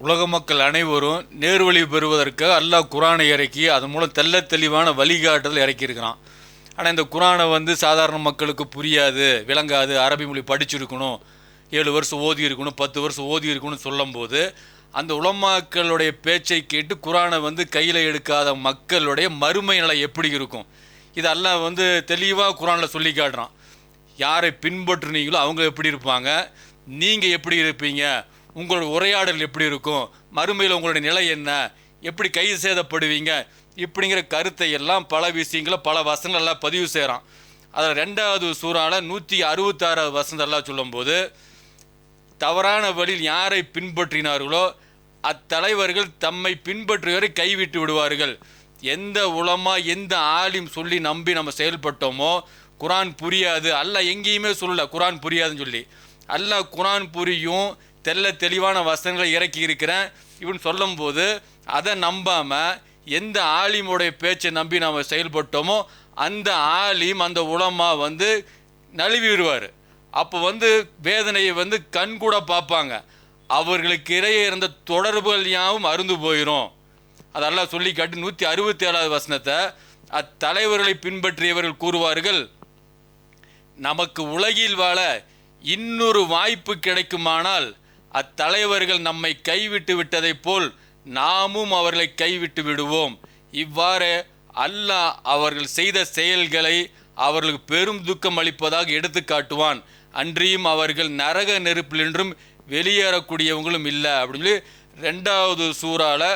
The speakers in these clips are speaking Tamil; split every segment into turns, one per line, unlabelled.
உலக மக்கள் அனைவரும் நேர்வழி பெறுவதற்கு அல்லாஹ் குரானை இறக்கி அதன் மூலம் தெல்ல தெளிவான வழிகாட்டுதல் இறக்கியிருக்கிறான். ஆனால் இந்த குரானை வந்து சாதாரண மக்களுக்கு புரியாது விளங்காது அரபி மொழி படிச்சிருக்கணும் ஏழு வருஷம் ஓதி இருக்கணும் பத்து வருஷம் ஓதி இருக்கணும்னு சொல்லும்போது அந்த உலமாக்களுடைய பேச்சை கேட்டு குரானை வந்து கையில் எடுக்காத மக்களுடைய மறுமை நிலை எப்படி இருக்கும்? இது வந்து தெளிவாக குரானில் சொல்லி காட்டுறான். யாரை பின்பற்றுனீங்களோ அவங்க எப்படி இருப்பாங்க? நீங்கள் எப்படி இருப்பீங்க? உங்களோட உரையாடல் எப்படி இருக்கும்? மறுமையில் உங்களுடைய நிலை என்ன? எப்படி கைது சேதப்படுவீங்க இப்படிங்கிற கருத்தை எல்லாம் பல விஷயங்களை பல வசனங்கள்லாம் பதிவு செய்கிறான் அதில் ரெண்டாவது சூறால நூற்றி அறுபத்தாறாவது வசனம் சொல்லும்போது தவறான வழியில் யாரை பின்பற்றினார்களோ அத்தலைவர்கள் தம்மை பின்பற்றுவரை கைவிட்டு விடுவார்கள். எந்த உளமாக எந்த ஆலிம் சொல்லி நம்பி நம்ம செயல்பட்டோமோ குரான் புரியாது. அல்ல எங்கேயுமே சொல்லல குரான் புரியாதுன்னு சொல்லி. அல்ல குரான் புரியும் தெல்ல தெளிவான வசனங்களை இறக்கி இருக்கிறேன். இப்படின்னு சொல்லும்போது அதை நம்பாமல் எந்த ஆலிமுடைய பேச்சை நம்பி நாம் செயல்பட்டோமோ அந்த ஆலிம் அந்த உலமா வந்து நழுவி விடுவார். அப்போ வந்து வேதனையை வந்து கண் கூட பார்ப்பாங்க. அவர்களுக்கு இடையே இருந்த தொடர்புகள் யாவும் அருந்து போயிடும் அதெல்லாம் சொல்லி காட்டி நூற்றி அறுபத்தி ஏழாவது வசனத்தை அத்தலைவர்களை பின்பற்றியவர்கள் கூறுவார்கள். நமக்கு உலகில் வாழ இன்னொரு வாய்ப்பு கிடைக்குமானால் அத்தலைவர்கள் நம்மை கைவிட்டு விட்டதைப் போல் நாமும் அவர்களை கைவிட்டு விடுவோம். இவ்வாறு அல்லாஹ் அவர்கள் செய்த செயல்களை அவர்களுக்கு பெரும் துக்கம் அளிப்பதாக எடுத்து காட்டுவான். அன்றியும் அவர்கள் நரக நெருப்பிலென்றும் வெளியேறக்கூடியவங்களும் இல்லை அப்படின்னு சொல்லி ரெண்டாவது சூறால்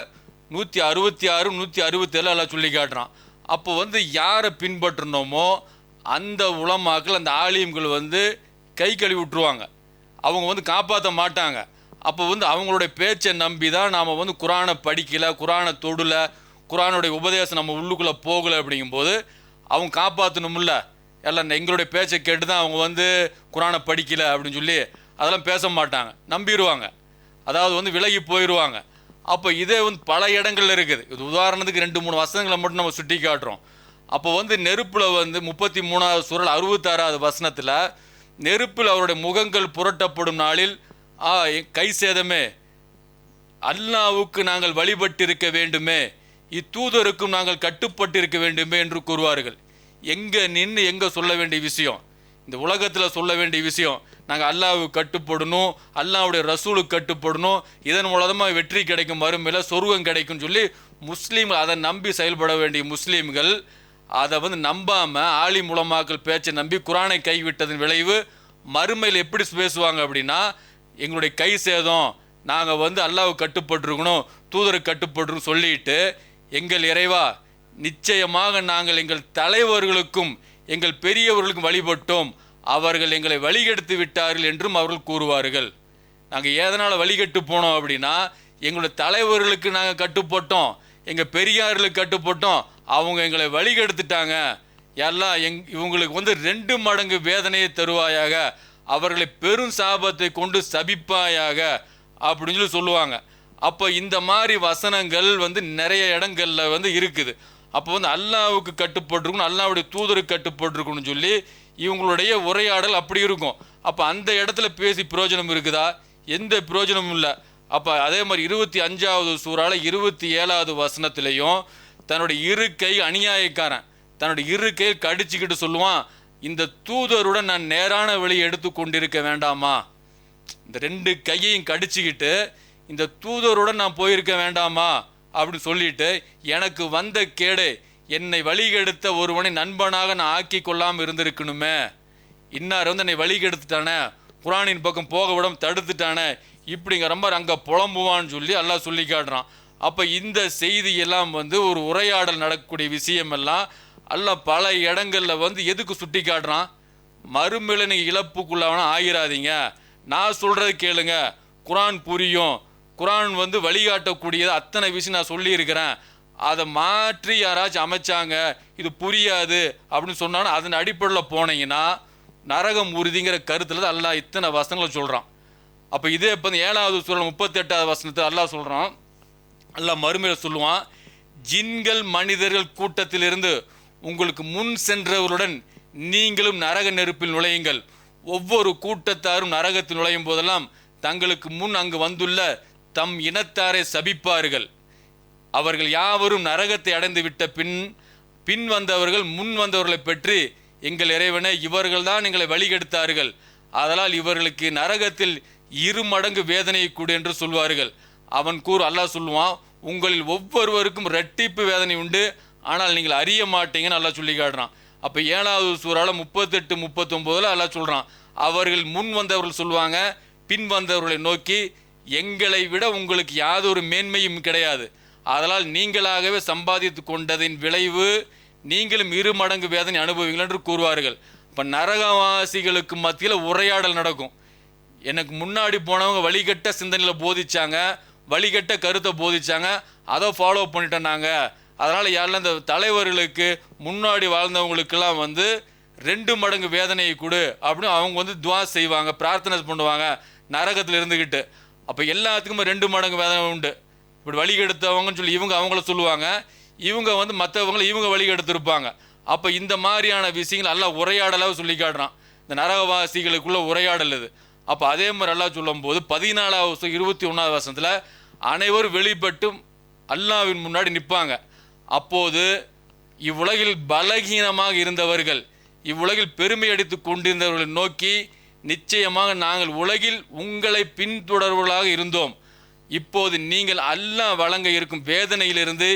நூற்றி அறுபத்தி ஆறு நூற்றி அறுபத்தேழு எல்லாம் சொல்லி காட்டுறான். அப்போ வந்து யாரை பின்பற்றினோமோ அந்த உலமாக்கள் அந்த ஆலிம்கள் வந்து கை கழுவி விட்டுருவாங்க. அவங்க வந்து காப்பாற்ற மாட்டாங்க. அப்போ வந்து அவங்களுடைய பேச்சை நம்பி தான் நாம் வந்து குரானை படிக்கலை குரானை தொடல குரானுடைய உபதேசம் நம்ம உள்ளுக்குள்ளே போகலை அப்படிங்கும்போது அவங்க காப்பாற்றணும்ல எல்லாம் எங்களுடைய பேச்சை கேட்டு தான் அவங்க வந்து குரானை படிக்கலை அப்படின்னு சொல்லி அதெல்லாம் பேச மாட்டாங்க. நம்பிடுவாங்க அதாவது வந்து விலகி போயிடுவாங்க அப்போ இதே வந்து பல இடங்களில் இருக்குது. இது உதாரணத்துக்கு ரெண்டு மூணு வசனங்களை மட்டும் நம்ம சுட்டி காட்டுறோம் அப்போ வந்து நெருப்பில் வந்து முப்பத்தி மூணாவது சுரல் அறுபத்தாறாவது வசனத்தில் நெருப்பில் அவருடைய முகங்கள் புரட்டப்படும் நாளில் ஆ கை சேதமே. அல்லாவுக்கு நாங்கள் வழிபட்டிருக்க வேண்டுமே. இத்தூதருக்கும் நாங்கள் கட்டுப்பட்டிருக்க வேண்டுமே என்று கூறுவார்கள். எங்கே நின்று எங்கே சொல்ல வேண்டிய விஷயம்? இந்த உலகத்தில் சொல்ல வேண்டிய விஷயம் நாங்கள் அல்லாவுக்கு கட்டுப்படணும் அல்லாவுடைய ரசூலுக்கு கட்டுப்படணும் இதன் மூலமாக வெற்றி கிடைக்கும் மறுமையில் சொர்க்கம் கிடைக்கும்னு சொல்லி முஸ்லீம் அதை நம்பி செயல்பட வேண்டிய முஸ்லீம்கள் அதை வந்து நம்பாமல் ஆலி மூலமாக்கள் பேச்சை நம்பி குரானை கைவிட்டதன் விளைவு மறுமையில் எப்படி பேசுவாங்க அப்படின்னா எங்களுடைய கை சேதம் நாங்கள் வந்து அல்லாவுக்கு கட்டுப்பட்டிருக்கணும் தூதருக்கு கட்டுப்பட்டுரும் சொல்லிட்டு எங்கள் இறைவா நிச்சயமாக நாங்கள் எங்கள் தலைவர்களுக்கும் எங்கள் பெரியவர்களுக்கும் வழிபட்டோம். அவர்கள் எங்களை வழிகெடுத்து விட்டார்கள் என்றும் அவர்கள் கூறுவார்கள். நாங்கள் எதனால் வழிகட்டு போனோம் அப்படின்னா எங்களுடைய தலைவர்களுக்கு நாங்கள் கட்டுப்பட்டோம். எங்கள் பெரியார்களுக்கு கட்டுப்பட்டோம். அவங்க எங்களை வழிகெடுத்துட்டாங்க. எல்லாம் எங் இவங்களுக்கு வந்து ரெண்டு மடங்கு வேதனையை தருவாயாக. அவர்களை பெரும் சாபத்தை கொண்டு சபிப்பாயாக அப்படின்னு சொல்லி சொல்லுவாங்க. அப்போ இந்த மாதிரி வசனங்கள் வந்து நிறைய இடங்கள்ல வந்து இருக்குது. அப்போ வந்து அல்லாவுக்கு கட்டுப்பட்டிருக்கணும் அல்லாவுடைய தூதருக்கு கட்டுப்பட்டிருக்கணும்னு சொல்லி இவங்களுடைய உரையாடல் அப்படி இருக்கும். அப்போ அந்த இடத்துல பேசி பிரயோஜனம் இருக்குதா? எந்த பிரயோஜனமும் இல்லை. அப்போ அதே மாதிரி இருபத்தி அஞ்சாவது சூறால இருபத்தி ஏழாவது வசனத்திலையும் தன்னுடைய இரு கை அநியாயக்காரன் தன்னுடைய இரு கை கடிச்சுக்கிட்டு சொல்லுவான் இந்த தூதருடன் நான் நேரான வழியை எடுத்து கொண்டிருக்க வேண்டாமா? இந்த ரெண்டு கையையும் கடிச்சுக்கிட்டு இந்த தூதருடன் நான் போயிருக்க வேண்டாமா? அப்படின்னு சொல்லிட்டு எனக்கு வந்த கேடு என்னை வழிகெடுத்த ஒருவனை நண்பனாக நான் ஆக்கி கொள்ளாமல் இருந்திருக்கணுமே. இன்னார் வந்து என்னை வழிகெடுத்துட்டானே? குரானின் பக்கம் போக விடம் தடுத்துட்டானே? இப்படிங்கிற மாதிரி அங்கே புலம்புவான்னு சொல்லி எல்லாம் சொல்லி காட்டுறான். அப்போ இந்த செய்தி எல்லாம் வந்து ஒரு உரையாடல் நடக்கக்கூடிய விஷயமெல்லாம் எல்லாம் பல இடங்களில் வந்து எதுக்கு சுட்டி காட்டுறான்? மறுமையில் நீங்கள் இழப்புக்குள்ளாவனா ஆகிராதீங்க நான் சொல்கிறது கேளுங்க. குரான் புரியும். குரான் வந்து வழிகாட்டக்கூடியது அத்தனை விஷயம் நான் சொல்லியிருக்கிறேன். அதை மாற்றி யாராச்சும் அமைச்சாங்க இது புரியாது அப்படின்னு சொன்னாலும் அதன் அடிப்படையில் போனீங்கன்னா நரகம் உறுதிங்கிற கருத்தில் தான் எல்லா இத்தனை வசனங்களை சொல்கிறான் அப்போ இதே இப்போ ஏழாவது சூழல் முப்பத்தெட்டாவது வசனத்தில் அல்லாஹ் சொல்கிறான் அல்லாஹ் மறுமையில் சொல்லுவான் ஜின்கள் மனிதர்கள் கூட்டத்திலிருந்து உங்களுக்கு முன் சென்றவருடன் நீங்களும் நரக நெருப்பில் நுழையுங்கள். ஒவ்வொரு கூட்டத்தாரும் நரகத்தில் நுழையும் போதெல்லாம் தங்களுக்கு முன் அங்கு வந்துள்ள தம் இனத்தாரை சபிப்பார்கள். அவர்கள் யாவரும் நரகத்தை அடைந்து விட்ட பின் பின் வந்தவர்கள் முன் வந்தவர்களை பற்றி எங்கள் இறைவனை இவர்கள்தான் எங்களை வழிகெடுத்தார்கள். அதனால் இவர்களுக்கு நரகத்தில் இரு மடங்கு வேதனையை கூடு என்று சொல்வார்கள். அவன் கூறு அல்லாஹ் சொல்லுவான் உங்களில் ஒவ்வொருவருக்கும் ரெட்டிப்பு வேதனை உண்டு. ஆனால் நீங்கள் அறிய மாட்டீங்கன்னு அல்லாஹ் சொல்லி காட்டுறான். அப்போ ஏழாவது சூறால முப்பத்தெட்டு முப்பத்தொம்போதில் அல்லாஹ் சொல்கிறான் அவர்கள் முன் வந்தவர்கள் சொல்லுவாங்க பின் வந்தவர்களை நோக்கி எங்களை விட உங்களுக்கு யாதொரு மேன்மையும் கிடையாது. அதனால் நீங்களாகவே சம்பாதித்து கொண்டதின் விளைவு நீங்களும் இரு மடங்கு வேதனை அனுபவிங்கள் என்று கூறுவார்கள். இப்போ நரகவாசிகளுக்கு மத்தியில் உரையாடல் நடக்கும். எனக்கு முன்னாடி போனவங்க வழிகட்ட சிந்தனையில் போதிச்சாங்க வழிகட்ட கருத்தை போதிச்சாங்க அதை ஃபாலோ பண்ணிட்டோம் நாங்கள் அதனால் யாரெல்லாம் இந்த தலைவர்களுக்கு முன்னாடி வாழ்ந்தவங்களுக்கெல்லாம் வந்து ரெண்டு மடங்கு வேதனையை கொடு அப்படின்னு அவங்க வந்து துவா செய்வாங்க பிரார்த்தனை பண்ணுவாங்க நரகத்தில் இருந்துக்கிட்டு அப்போ எல்லாத்துக்குமே ரெண்டு மடங்கு வேதனை உண்டு. இப்படி வழி எடுத்தவங்கன்னு சொல்லி இவங்க அவங்கள சொல்லுவாங்க இவங்க வந்து மற்றவங்கள இவங்க வழி எடுத்திருப்பாங்க அப்போ இந்த மாதிரியான விஷயங்கள் நல்லா உரையாடலாக சொல்லி காட்டுறான். இந்த நரகவாசிகளுக்குள்ள உரையாடல் இது. அப்போ அதே மாதிரி எல்லாம் சொல்லும்போது பதினாலாவது வருஷம் இருபத்தி ஒன்றாவது வருஷத்தில் அனைவரும் வெளிப்பட்டு அல்லாவின் முன்னாடி நிற்பாங்க. அப்போது இவ்வுலகில் பலகீனமாக இருந்தவர்கள் இவ்வுலகில் பெருமை அடித்து கொண்டிருந்தவர்களை நோக்கி நிச்சயமாக நாங்கள் உலகில் உங்களை பின்தொடர்வர்களாக இருந்தோம். இப்போது நீங்கள் அல்லாஹ் வழங்க இருக்கும் வேதனையிலிருந்து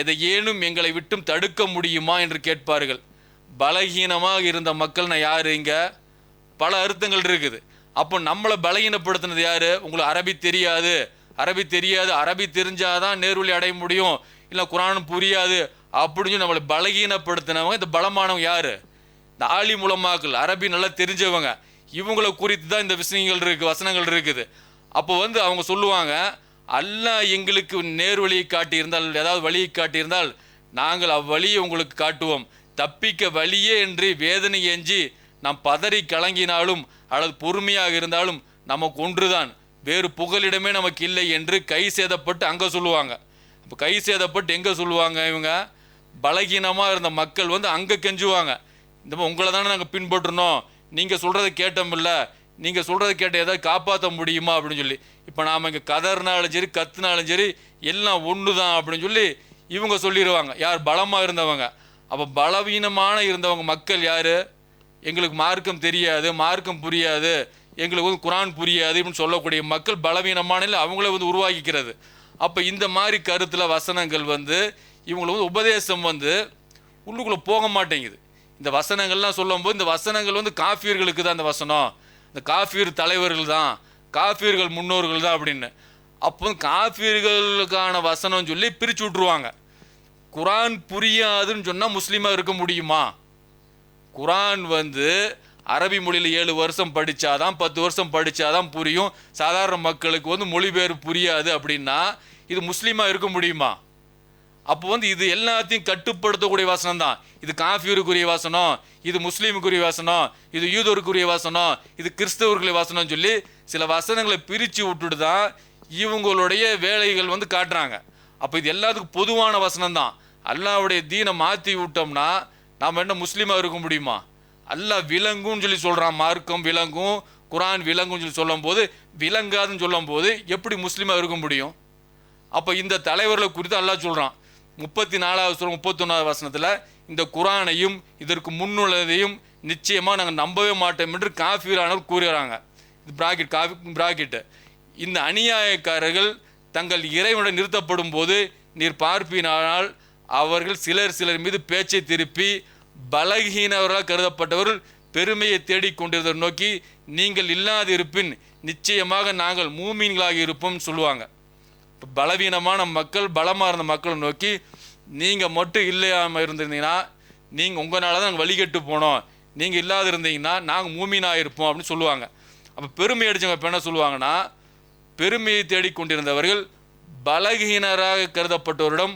எதை ஏனும் எங்களை விட்டும் தடுக்க முடியுமா என்று கேட்பார்கள். பலகீனமாக இருந்த மக்கள்னா யார் இங்கே? பல அர்த்தங்கள் இருக்குது. அப்போ நம்மளை பலகீனப்படுத்தினது யாரு? உங்களுக்கு அரபி தெரியாது. அரபி தெரியாது. அரபி தெரிஞ்சாதான் நேர்வழி அடைய முடியும். இல்லை குரான் புரியாது. அப்படின்னு நம்மளை பலகீனப்படுத்தினவங்க இந்த பலமானவங்க யாரு? இந்த ஆலி மூலமாக்கள் அரபி நல்லா தெரிஞ்சவங்க. இவங்களை குறித்து தான் இந்த விஷயங்கள் இருக்கு வசனங்கள் இருக்குது. அப்போ வந்து அவங்க சொல்லுவாங்க அல்லா எங்களுக்கு நேர்வழியை காட்டியிருந்தால் ஏதாவது வழியை காட்டியிருந்தால் நாங்கள் அவ்வழியை உங்களுக்கு காட்டுவோம். தப்பிக்க வழியே என்று வேதனை எஞ்சி நாம் பதறி கலங்கினாலும் அல்லது பொறுமையாக இருந்தாலும் நமக்கு ஒன்றுதான். வேறு புகலிடமே நமக்கு இல்லை என்று கை சேதப்பட்டு அங்கே சொல்லுவாங்க. இப்போ கை சேதப்பட்டு எங்கே சொல்லுவாங்க இவங்க? பலகீனமாக இருந்த மக்கள் வந்து அங்கே கெஞ்சுவாங்க. இந்த மாதிரி உங்களை தானே நாங்கள் பின்பற்றணும். நீங்கள் சொல்கிறத கேட்டோமில்ல நீங்கள் சொல்கிறத கேட்ட ஏதாவது காப்பாற்ற முடியுமா அப்படின்னு சொல்லி. இப்போ நாம் இங்கே கதறினாலும் சரி கத்துனாலும் சரி எல்லாம் ஒன்று தான் அப்படின்னு சொல்லி இவங்க சொல்லிடுவாங்க யார் பலமாக இருந்தவங்க? அப்போ பலவீனமான இருந்தவங்க மக்கள் யார்? எங்களுக்கு மார்க்கம் தெரியாது மார்க்கம் புரியாது எங்களுக்கு வந்து குரான் புரியாது அப்படின்னு சொல்லக்கூடிய மக்கள் பலவீனமான அவங்கள அவங்களே வந்து உருவாக்கிக்கிறது. அப்போ இந்த மாதிரி கருத்தில் வசனங்கள் வந்து இவங்களுக்கு வந்து உபதேசம் வந்து உள்ளுக்குள்ளே போக மாட்டேங்குது. இந்த வசனங்கள்லாம் சொல்லும்போது இந்த வசனங்கள் வந்து காஃபியர்களுக்கு தான் இந்த வசனம். இந்த காஃபியர் தலைவர்கள் தான் காஃபியர்கள் முன்னோர்கள் தான் அப்படின்னு. அப்போ காஃபியர்களுக்கான வசனம் சொல்லி பிரித்து விட்ருவாங்க குரான் புரியாதுன்னு சொன்னால் முஸ்லீமாக இருக்க முடியுமா? குரான் வந்து அரபி மொழியில் ஏழு வருஷம் படித்தாதான் பத்து வருஷம் படித்தாதான் புரியும். சாதாரண மக்களுக்கு வந்து மொழிபெயர்ப்பு புரியாது அப்படின்னா இது முஸ்லீமாக இருக்க முடியுமா? அப்போ வந்து இது எல்லாத்தையும் கட்டுப்படுத்தக்கூடிய வசனம் தான் இது காஃபியருக்குரிய வசனம் இது முஸ்லீமுக்குரிய வசனம் இது யூதருக்குரிய வசனம் இது கிறிஸ்தவர்களுடைய வசனம் சொல்லி சில வசனங்களை பிரித்து விட்டுட்டு தான் இவங்களுடைய வேலைகள் வந்து காட்டுறாங்க. அப்போ இது எல்லாத்துக்கும் பொதுவான வசனம் தான் அல்லாவுடைய தீனை மாற்றி விட்டோம்னா நாம் என்ன முஸ்லீமாக இருக்க முடியுமா? அல்லா விலங்குன்னு சொல்லி சொல்கிறான் மார்க்கம் விலங்கும் குரான் விலங்குன்னு சொல்லி சொல்லும்போது விலங்காதுன்னு சொல்லும்போது எப்படி முஸ்லீமாக இருக்க முடியும்? அப்போ இந்த தலைவர்களை குறித்து அல்லா சொல்கிறான் முப்பத்தி நாலாவது சொல்ல முப்பத்தொன்னாவது வசனத்தில் இந்த குரானையும் இதற்கு முன்னுள்ளதையும் நிச்சயமாக நாங்கள் நம்பவே மாட்டோம் என்று காஃபீரானவர் கூறுகிறாங்க. இது பிராக்கெட் காஃபி பிராக்கெட்டு இந்த அநியாயக்காரர்கள் தங்கள் இறைவனுடன் நிறுத்தப்படும் போது நீர் பார்ப்பினால் அவர்கள் சிலர் சிலர் மீது பேச்சை திருப்பி பலகீனவர்களாக கருதப்பட்டவர்கள் பெருமையை தேடிக்கொண்டிருந்த நோக்கி நீங்கள் இல்லாதிருப்பின் நிச்சயமாக நாங்கள் மூமீன்களாக இருப்போம்னு சொல்லுவாங்க. இப்போ பலவீனமான மக்கள் பலமாக இருந்த மக்களை நோக்கி நீங்கள் மட்டும் இல்லையாமல் இருந்திருந்தீங்கன்னா நீங்கள் உங்களால் தான் நாங்கள் வழிகட்டு போனோம். நீங்கள் இல்லாத இருந்தீங்கன்னா நாங்கள் மூமீனாக இருப்போம் அப்படின்னு சொல்லுவாங்க. அப்போ பெருமை அடித்தவங்க இப்போ என்ன சொல்லுவாங்கன்னா பெருமையை தேடிக்கொண்டிருந்தவர்கள் பலகீனராக கருதப்பட்டவரிடம்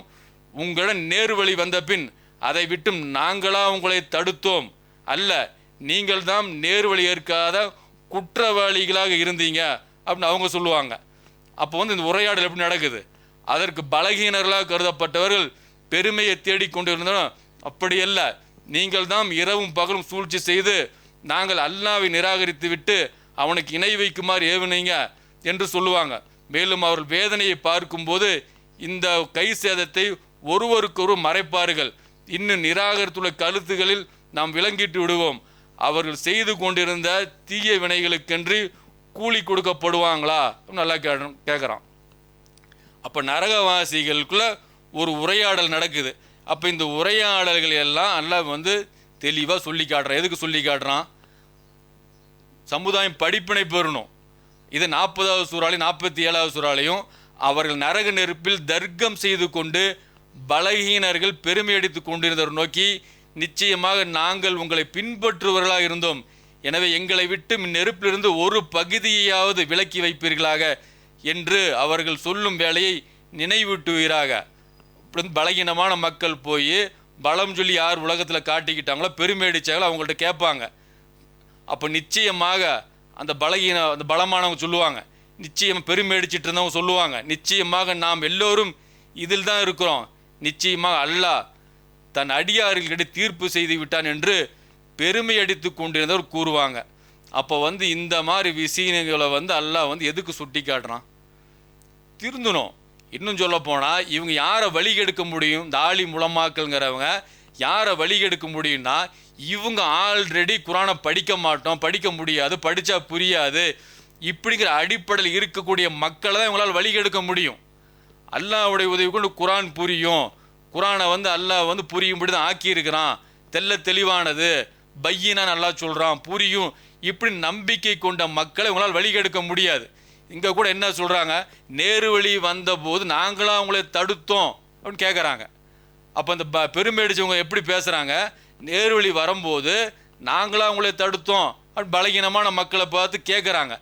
உங்களிடம் நேர்வழி வந்த பின் அதை விட்டும் நாங்களா உங்களை தடுத்தோம். அல்ல நீங்கள் தான் நேர்வழி ஏற்காத குற்றவாளிகளாக இருந்தீங்க அப்படின்னு அவங்க சொல்லுவாங்க. அப்போ வந்து இந்த உரையாடல் எப்படி நடக்குது? அதற்கு பலகீனர்களாக கருதப்பட்டவர்கள் பெருமையை தேடிக்கொண்டிருந்தோம் அப்படி அல்ல நீங்கள் தான் இரவும் பகலும் சூழ்ச்சி செய்து நாங்கள் அல்லாவை நிராகரித்து விட்டு அவனுக்கு இணை வைக்குமாறு ஏவுனீங்க என்று சொல்லுவாங்க. மேலும் அவர்கள் வேதனையை பார்க்கும்போது இந்த கை சேதத்தை ஒருவருக்கொரு மறைப்பார்கள். இன்னும் நிராகரித்துள்ள கருத்துகளில் நாம் விளங்கிட்டு விடுவோம். அவர்கள் செய்து கொண்டிருந்த தீய வினைகளுக்கென்று கூலி கொடுக்கப்படுவாங்களா? நல்லா கே கேட்குறான். அப்போ நரகவாசிகளுக்குள்ள ஒரு உரையாடல் நடக்குது. அப்போ இந்த உரையாடல்கள் எல்லாம் நல்லா வந்து தெளிவாக சொல்லி காட்டுறான். எதுக்கு சொல்லி காட்டுறான்? சமுதாயம் படிப்பினை பெறணும். இது நாற்பதாவது சூறாலையும் நாற்பத்தி ஏழாவது சூறாலையும் அவர்கள் நரக நெருப்பில் தர்க்கம் செய்து கொண்டு பலகீனர்கள் பெருமை அடித்துக் கொண்டிருந்தவர் நோக்கி நிச்சயமாக நாங்கள் உங்களை பின்பற்றுவர்களாக இருந்தோம். எனவே எங்களை விட்டு நெருப்பிலிருந்து ஒரு பகுதியையாவது விலக்கி வைப்பீர்களாக என்று அவர்கள் சொல்லும் வேலையை நினைவூட்டுவீராக இப்படி பலகீனமான மக்கள் போய் பலம் சொல்லி யார் உலகத்தில் காட்டிக்கிட்டாங்களோ பெருமை அடித்தாங்களோ அவங்கள்ட்ட கேட்பாங்க. அப்போ நிச்சயமாக அந்த பலகீன அந்த பலமானவங்க சொல்லுவாங்க. நிச்சயம் பெருமை அடிச்சிட்டு இருந்தவங்க சொல்லுவாங்க. நிச்சயமாக நாம் எல்லோரும் இதில் தான் இருக்கிறோம். நிச்சயமாக அல்லாஹ் தன் அடியார்களிடையே தீர்ப்பு செய்து விட்டான் என்று பெருமை அடித்து கொண்டிருந்தவர் கூறுவாங்க. அப்போ வந்து இந்த மாதிரி விஷயங்களை வந்து அல்லாஹ் வந்து எதுக்கு சுட்டி காட்டுறான்? திருந்தணும். இன்னும் சொல்ல போனால் இவங்க யாரை வழி எடுக்க முடியும்? தாலி ஆளி யாரை வழி எடுக்க முடியும்னா இவங்க ஆல்ரெடி குரானை படிக்க மாட்டோம் படிக்க முடியாது படித்தா புரியாது. இப்படிங்கிற அடிப்படையில் இருக்கக்கூடிய மக்களை தான் இவங்களால் வழி எடுக்க முடியும். அல்லாவுடைய உதவி கொண்டு குரான் புரியும். குரானை வந்து அல்லாஹ் வந்து புரியும்படி தான் ஆக்கியிருக்கிறான். தெல்ல தெளிவானது. பையினா நல்லா சொல்கிறான் புரியும். இப்படி நம்பிக்கை கொண்ட மக்களை உங்களால் வழி முடியாது. இங்கே கூட என்ன சொல்கிறாங்க நேரு வழி வந்தபோது நாங்களாம் அவங்கள தடுத்தோம் அப்படின்னு கேட்குறாங்க அப்போ அந்த ப பெருமையடிச்சவங்க எப்படி பேசுகிறாங்க நேரு வழி வரும்போது நாங்களாம் அவங்கள தடுத்தோம் அப்படின்னு பலகீனமான மக்களை பார்த்து கேட்குறாங்க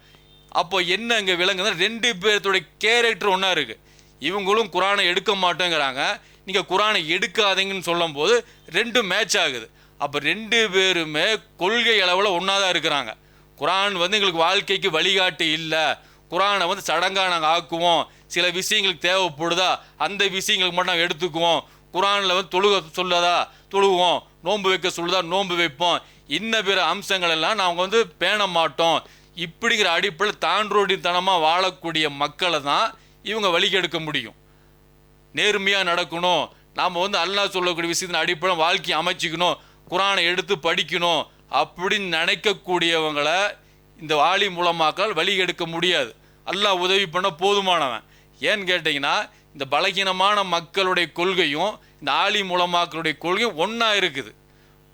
அப்போ என்ன இங்கே விளங்குதுன்னா ரெண்டு பேர்த்தோடைய கேரக்டர் ஒன்றா இருக்குது இவங்களும் குரானை எடுக்க மாட்டேங்கிறாங்க. நீங்கள் குரானை எடுக்காதீங்கன்னு சொல்லும்போது ரெண்டும் மேட்ச் ஆகுது. அப்போ ரெண்டு பேருமே கொள்கை அளவில் ஒன்றா தான் இருக்கிறாங்க. குரான் வந்து எங்களுக்கு வாழ்க்கைக்கு வழிகாட்டி இல்லை. குரானை வந்து சடங்காக நாங்கள் ஆக்குவோம். சில விஷயங்களுக்கு தேவைப்படுதா? அந்த விஷயங்களுக்கு மட்டும் நாங்கள் எடுத்துக்குவோம். குரானில் வந்து தொழுக சொல்லதா? தொழுவோம். நோன்பு வைக்க சொல்லுதா? நோன்பு வைப்போம். இன்ன பிற அம்சங்கள் எல்லாம் நாங்கள் வந்து பேண மாட்டோம். இப்படிங்கிற அடிப்படையில் தாண்டோடித்தனமாக வாழக்கூடிய மக்களை தான் இவங்க வழிகெடுக்க முடியும். நேர்மையாக நடக்கணும். நாம் வந்து அல்லாஹ் சொல்லக்கூடிய விஷயத்தின் அடிப்படை வாழ்க்கையை அமைச்சிக்கணும். குரானை எடுத்து படிக்கணும். அப்படின்னு நினைக்கக்கூடியவங்களை இந்த வாலி மூலமாக்கால் வழி எடுக்க முடியாது. அல்லாஹ் உதவி பண்ண போதுமானவன். ஏன்னு கேட்டிங்கன்னா இந்த பலகீனமான மக்களுடைய கொள்கையும் இந்த ஆலி மூலமாக்களுடைய கொள்கையும் ஒன்றா இருக்குது.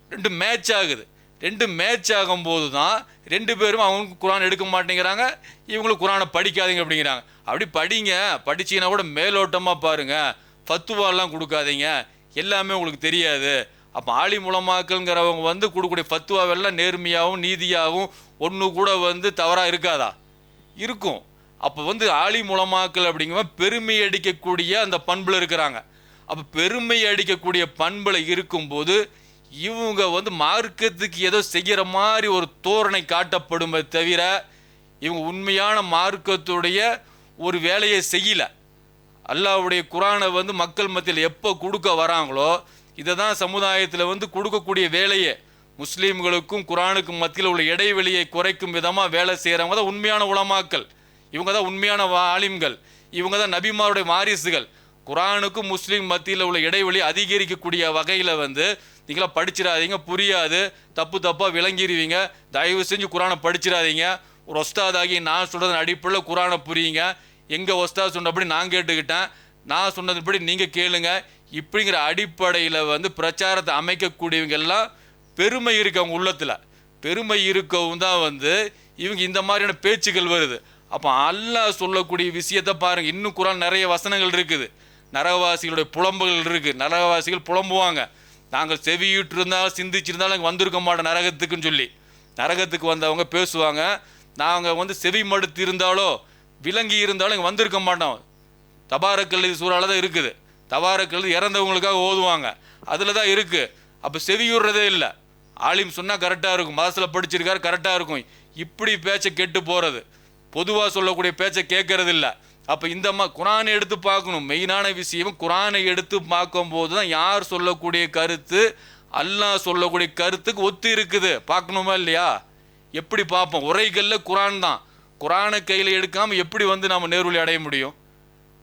ரெண்டு மேட்ச் ஆகுது. ரெண்டு மேட்ச் ஆகும்போது தான் ரெண்டு பேரும் அவங்க குரான் எடுக்க மாட்டேங்கிறாங்க இவங்களும் குரானை படிக்காதீங்க அப்படிங்கிறாங்க. அப்படி படிங்க படிச்சீங்கன்னா கூட மேலோட்டமாக பாருங்க. ஃபத்துவாலாம் கொடுக்காதீங்க. எல்லாமே உங்களுக்கு தெரியாது. அப்போ ஆலி மூலமாக்கள்ங்கிறவங்க வந்து கொடுக்கக்கூடிய ஃபத்துவாவெல்லாம் நேர்மையாகவும் நீதியாகவும் ஒன்று கூட வந்து தவறாக இருக்காதா? இருக்கும். அப்போ வந்து ஆலி மூலமாக்கல் அப்படிங்கிற பெருமை அடிக்கக்கூடிய அந்த பண்பில் இருக்கிறாங்க. அப்போ பெருமை அடிக்கக்கூடிய பண்பில் இருக்கும்போது இவங்க வந்து மார்க்கத்துக்கு ஏதோ செய்கிற மாதிரி ஒரு தோரணை காட்டப்படுமே தவிர இவங்க உண்மையான மார்க்கத்துடைய ஒரு வேலையை செய்யலை. அல்லாவுடைய குரானை வந்து மக்கள் மத்தியில் எப்போ கொடுக்க வராங்களோ இதை தான் சமுதாயத்தில் வந்து கொடுக்கக்கூடிய வேலையே. முஸ்லீம்களுக்கும் குரானுக்கும் மத்தியில் உள்ள இடைவெளியை குறைக்கும் விதமாக வேலை செய்கிறவங்க தான் உண்மையான உலமாக்கள். இவங்க தான் உண்மையான ஆலிம்கள். இவங்க தான் நபிமாருடைய வாரிசுகள். குரானுக்கும் முஸ்லீம் மத்தியில் உள்ள இடைவெளி அதிகரிக்கக்கூடிய வகையில் வந்து நீங்களாம் படிச்சிடாதீங்க புரியாது. தப்பு தப்பாக விளங்கிடுவீங்க தயவு செஞ்சு குரானை படிச்சிடாதீங்க. ஒரு ஒஸ்தாதாகி நான் சொல்கிறதன் அடிப்படையில் குரானை புரியுங்க. எங்கள் ஒஸ்தா சொன்னபடி நான் கேட்டுக்கிட்டேன். நான் சொன்னதுபடி நீங்கள் கேளுங்க. இப்படிங்கிற அடிப்படையில் வந்து பிரச்சாரத்தை அமைக்கக்கூடியவங்க எல்லாம் பெருமை இருக்குது அவங்க உள்ளத்தில். பெருமை இருக்கவும் தான் வந்து இவங்க இந்த மாதிரியான பேச்சுகள் வருது. அப்போ அல்லாஹ் சொல்லக்கூடிய விஷயத்தை பாருங்கள் இன்னும் குரான் நிறைய வசனங்கள் இருக்குது. நரகவாசிகளுடைய புலம்புகள் இருக்குது நரகவாசிகள் புலம்புவாங்க. நாங்கள் செவியிட்டிருந்தால் சிந்திச்சிருந்தாலும் இங்கே வந்திருக்க மாட்டோம் நரகத்துக்குன்னு சொல்லி. நரகத்துக்கு வந்தவங்க பேசுவாங்க. நாங்கள் வந்து செவி மடுத்து இருந்தாலோ விலங்கி இருந்தாலும் இங்கே வந்திருக்க மாட்டோம். தபாரக்கல்லி சூறால தான் இருக்குது. தபாரக்கல்லி இறந்தவங்களுக்காக ஓதுவாங்க. அதில் தான் இருக்குது அப்போ செவியுறதே இல்லை. ஆலிம் சொன்னால் கரெக்டாக இருக்கும். மதத்தில் படிச்சிருக்காரு கரெக்டாக இருக்கும். இப்படி பேச்சை கெட்டு போகிறது. பொதுவாக சொல்லக்கூடிய பேச்சை கேட்கறது இல்லை. அப்போ இந்த குரானை எடுத்து பார்க்கணும். மெயினான விஷயம் குரானை எடுத்து பார்க்கும்போது தான் யார் சொல்லக்கூடிய கருத்து? அல்லாஹ் சொல்லக்கூடிய கருத்துக்கு ஒத்து இருக்குது. பார்க்கணுமா இல்லையா? எப்படி பார்ப்போம்? உரைகளில் குரான் தான். குரானை கையில் எடுக்காமல் எப்படி வந்து நம்ம நேர்வழி அடைய முடியும்?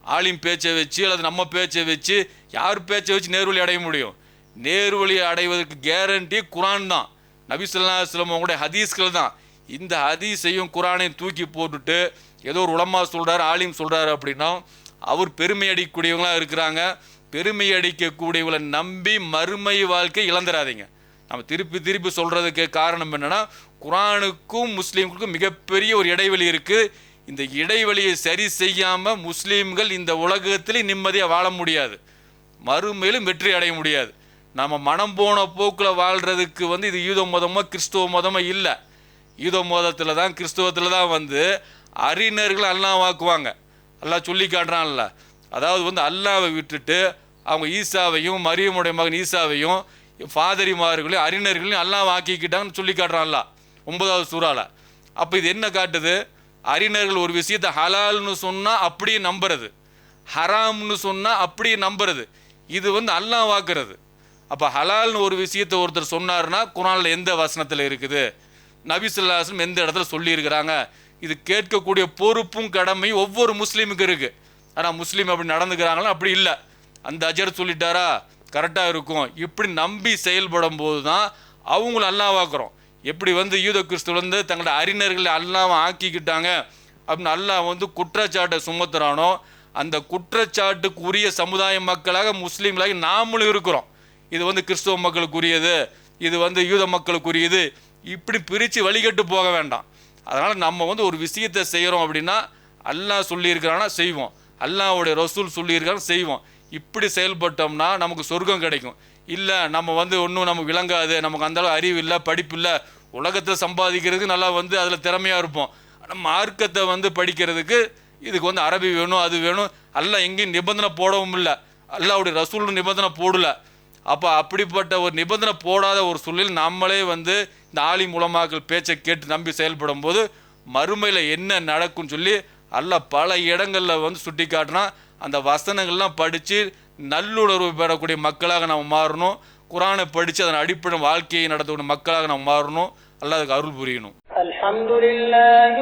ஆளின் பேச்சை வச்சு அல்லது நம்ம பேச்சை வச்சு யார் பேச்சை வச்சு நேர்வழி அடைய முடியும்? நேர்வழி அடைவதற்கு கேரண்டி குரான் தான். நபிசுல்லா ஸல்லல்லாஹு அலைஹி ஹதீஸ்கள் தான். இந்த ஹதீஸையும் குரானையும் தூக்கி போட்டுட்டு ஏதோ ஒரு உலமா சொல்கிறார் ஆலிம் சொல்கிறாரு அப்படின்னா அவர் பெருமை அடிக்கக்கூடியவங்களாக இருக்கிறாங்க. பெருமை அடிக்கக்கூடியவங்களை நம்பி மறுமை வாழ்க்கை இழந்துடாதீங்க நம்ம திருப்பி திருப்பி சொல்கிறதுக்கு காரணம் என்னென்னா குரானுக்கும் முஸ்லீம்களுக்கும் மிகப்பெரிய ஒரு இடைவெளி இருக்குது இந்த இடைவெளியை சரி செய்யாமல் முஸ்லீம்கள் இந்த உலகத்திலே நிம்மதியாக வாழ முடியாது. மறுமையிலும் வெற்றி அடைய முடியாது. நம்ம மனம் போன போக்கில் வாழ்கிறதுக்கு வந்து இது யூத மதமோ கிறிஸ்துவ மதமோ இல்லை. யூத மதத்தில் தான் கிறிஸ்துவத்தில் தான் வந்து அறிஞர்கள் அல்லாஹ் வாக்குவாங்க அல்லாஹ் சொல்லி காட்டுறான்ல அதாவது வந்து அல்லாவை விட்டுட்டு அவங்க ஈசாவையும் மரியமுடைய மகன் ஈசாவையும் ஃபாதரிமார்களையும் அறிஞர்களையும் அல்லாஹ் ஆக்கிக்கிட்டாங்கன்னு சொல்லி காட்டுறான்ல ஒன்பதாவது சூறால. அப்போ இது என்ன காட்டுது? அறிஞர்கள் ஒரு விஷயத்தை ஹலால்னு சொன்னால் அப்படியே நம்புறது. ஹராம்னு சொன்னால் அப்படியே நம்புறது. இது வந்து அல்லாஹ் வாக்குறது அப்போ ஹலால்னு ஒரு விஷயத்தை ஒருத்தர் சொன்னார்னா குரானில் எந்த வசனத்தில் இருக்குது? நபிசுல்லாசம் எந்த இடத்துல சொல்லியிருக்கிறாங்க? இது கேட்கக்கூடிய பொறுப்பும் கடமையும் ஒவ்வொரு முஸ்லீமுக்கு இருக்குது ஆனால் முஸ்லீம் அப்படி நடந்துக்கிறாங்களா? அப்படி இல்லை. அந்த அஜர் சொல்லிட்டாரா? கரெக்டாக இருக்கும். இப்படி நம்பி செயல்படும் போது தான் அவங்கள அல்லாவாக்குறோம் எப்படி வந்து யூத கிறிஸ்துவ வந்து தங்களோட அறிஞர்களை அல்லாம ஆக்கிக்கிட்டாங்க அப்படின்னு அல்லாஹ் வந்து குற்றச்சாட்டை சுமத்துறானோ அந்த குற்றச்சாட்டுக்கு உரிய சமுதாய மக்களாக முஸ்லீம்களாக நாமளும் இருக்கிறோம். இது வந்து கிறிஸ்துவ மக்களுக்குரியது இது வந்து யூத மக்களுக்குரியது. இப்படி பிரித்து வழிகட்டு போக வேண்டாம். அதனால் நம்ம வந்து ஒரு விஷயத்தை செய்கிறோம் அப்படின்னா அல்லாஹ் சொல்லியிருக்கிறான்னா செய்வோம். அல்லாவுடைய ரசூல் சொல்லியிருக்காங்க செய்வோம். இப்படி செயல்பட்டோம்னா நமக்கு சொர்க்கம் கிடைக்கும். இல்லை நம்ம வந்து ஒன்றும் நமக்கு விளங்காது நமக்கு அந்தளவு அறிவு இல்லை படிப்பு இல்லை. உலகத்தை சம்பாதிக்கிறதுக்கு நல்லா வந்து அதில் திறமையாக இருப்போம். ஆனால் மார்க்கத்தை வந்து படிக்கிறதுக்கு இதுக்கு வந்து அரபி வேணும் அது வேணும். எல்லாம் எங்கேயும் நிபந்தனை போடவும் இல்லை. அல்லாவுடைய ரசூல் நிபந்தனை போடல. அப்போ அப்படிப்பட்ட ஒரு நிபந்தனை போடாத ஒரு சூழலில் நம்மளே வந்து இந்த ஆலி மூலமாக்கள் பேச்சை கேட்டு நம்பி செயல்படும் போது மறுமையில் என்ன நடக்கும்னு சொல்லி அல்ல பல இடங்களில் வந்து சுட்டி காட்டினா அந்த வசனங்கள்லாம் படித்து நல்லுணர்வு பெறக்கூடிய மக்களாக நாம் மாறணும். குரானை படித்து அதன் அடிப்படை வாழ்க்கையை நடத்தக்கூடிய மக்களாக நம்ம மாறணும். அல்ல அதுக்கு அருள் புரியணும்.
அலமதுல்லாஹி